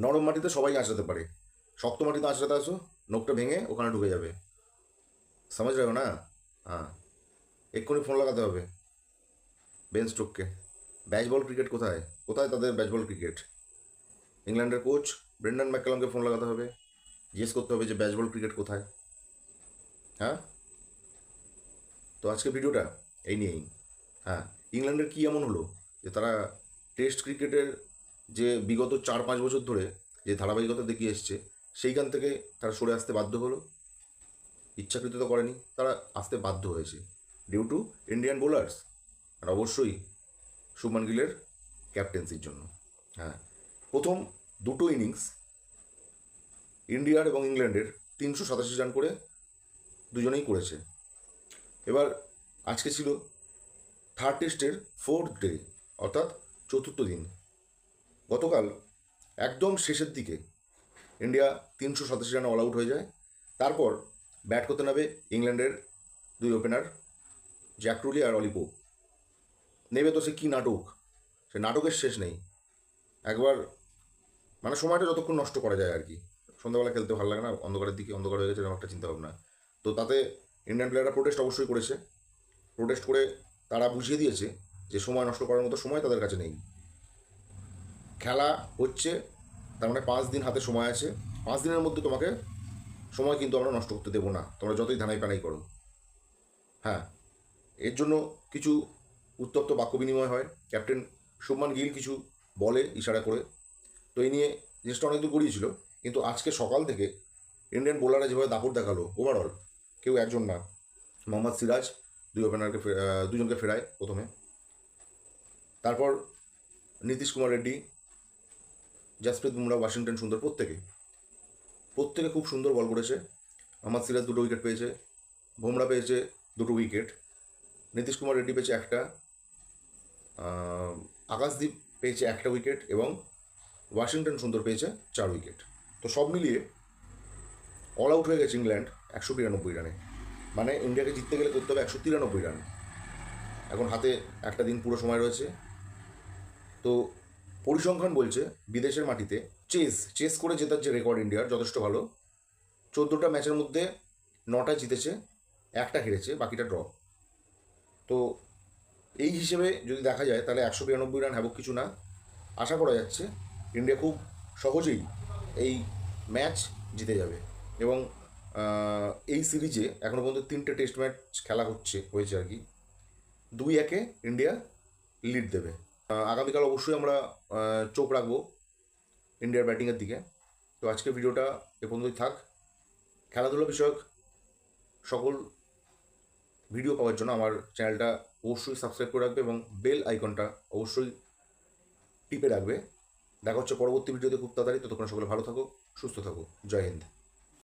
নরম মাটিতে সবাই আঁচড়াতে পারে। শক্ত মাটিতে আঁচড়াতে আসো, নখটা ভেঙে ওখানে ঢুকে যাবে। সমাজ রাখো না? হ্যাঁ। এক্ষুনি ফোন লাগাতে হবে। বেন স্টোককে ব্যাচ বল ক্রিকেট কোথায়? কোথায় তাদের ব্যাচ বল ক্রিকেট ইংল্যান্ডের কোচ ব্রেন্ডন ম্যাককালামকে ফোন লাগাতে হবে। জিজ্ঞেস করতে হবে যে ব্যাচ বল ক্রিকেট কোথায়? হ্যাঁ? তো আজকে ভিডিওটা এই নিয়েই। হ্যাঁ ইংল্যান্ডের কী এমন হলো? যে তারা টেস্ট ক্রিকেটের যে বিগত চার পাঁচ বছর ধরে যে ধারাবাহিকতা দেখিয়ে এসছে, সেইখান থেকে তারা সরে আসতে বাধ্য হলো। ইচ্ছাকৃত তো করেনি, তারা আসতে বাধ্য হয়েছে। ডিউ টু ইন্ডিয়ান বোলার্স আর অবশ্যই শুভমান গিলের ক্যাপ্টেন্সির জন্য। হ্যাঁ প্রথম দুটো ইনিংস ইন্ডিয়ার এবং ইংল্যান্ডের তিনশো সাতাশি রান করে দুজনেই করেছে। এবার আজকে ছিল থার্ড টেস্টের ফোর্থ ডে অর্থাৎ চতুর্থ দিন। গতকাল একদম শেষের দিকে ইন্ডিয়া তিনশো সাতাশি রানে অল আউট হয়ে যায়। তারপর ব্যাট করতে নেবে ইংল্যান্ডের দুই ওপেনার জ্যাকরুলি আর অলিপো নেবে তো সে কী নাটক? সে নাটকের শেষ নেই। একবার মানে সময়টা যতক্ষণ নষ্ট করা যায় আর কি। সন্ধ্যাবেলা খেলতে ভালো লাগে না, অন্ধকারের দিকে অন্ধকার হয়ে গেছে, এরকম একটা চিন্তা ভাবনা। তো তাতে ইন্ডিয়ান প্লেয়াররা প্রোটেস্ট অবশ্যই করেছে। প্রোটেস্ট করে তারা বুঝিয়ে দিয়েছে যে সময় নষ্ট করার মতো সময় তাদের কাছে নেই। খেলা হচ্ছে, তার মানে পাঁচ দিন হাতে সময় আছে। পাঁচ দিনের মধ্যে তোমাকে সময় কিন্তু আমরা নষ্ট করতে দেবো না। তোমরা যতই ধানাই পানাই করো। হ্যাঁ এর জন্য কিছু উত্তপ্ত বাক্য বিনিময় হয়। ক্যাপ্টেন শুভমান গিল কিছু বলে ইশারা করে। তো এই নিয়ে জিনিসটা অনেক দূর গড়িয়েছিল, কিন্তু আজকে সকাল থেকে ইন্ডিয়ান বোলাররা যেভাবে দাপট দেখাল ওভারঅল কেউ একজন না। মোহাম্মদ সিরাজ দুই ওপেনারকে দুজনকে ফেরায় প্রথমে। তারপর নীতিশ কুমার রেড্ডি জাসপ্রীত বুমরা ওয়াশিংটন সুন্দর প্রত্যেকে। প্রত্যেকে খুব সুন্দর বল করেছে। মোহাম্মদ সিরাজ দুটো উইকেট পেয়েছে বুমরা পেয়েছে দুটো উইকেট নীতিশ কুমার রেড্ডি পেয়েছে একটা আহ, আকাশদীপ পেয়েছে একটা উইকেট এবং ওয়াশিংটন সুন্দর পেয়েছে চার উইকেট তো সব মিলিয়ে অল আউট হয়ে গেছে ইংল্যান্ড একশো বিরানব্বই রানে। মানে ইন্ডিয়াকে জিততে গেলে করতে হবে একশো তিরানব্বই রান। এখন হাতে একটা দিন পুরো সময় রয়েছে। তো পরিসংখ্যান বলছে বিদেশের মাটিতে চেস চেস করে জেতার যে রেকর্ড ইন্ডিয়ার যথেষ্ট ভালো। চোদ্দোটা ম্যাচের মধ্যে নটা জিতেছে, একটা হেরেছে, বাকিটা ড্র তো এই হিসেবে যদি দেখা যায়, তাহলে একশো বিরানব্বই রান হ্যাবক কিছু না। আশা করা যাচ্ছে ইন্ডিয়া খুব সহজেই এই ম্যাচ জিতে যাবে। এবং এই সিরিজে এখনও পর্যন্ত তিনটে টেস্ট ম্যাচ খেলা হচ্ছে, হয়েছে আর কি। দুই একে ইন্ডিয়া লিড দেবে। আগামীকাল অবশ্যই আমরা চোখ রাখব ইন্ডিয়ার ব্যাটিংয়ের দিকে। তো আজকের ভিডিওটা এ পর্যন্তই থাক। খেলাধুলা বিষয়ক সকল ভিডিও পাওয়ার জন্য আমার চ্যানেলটা অবশ্যই সাবস্ক্রাইব করে রাখবে এবং বেল আইকনটা অবশ্যই টিপে রাখবে। দেখা হচ্ছে পরবর্তী ভিডিওতে খুব তাড়াতাড়ি। ততক্ষণ সকলে ভালো থাকো, সুস্থ থাকো। জয় হিন্দ।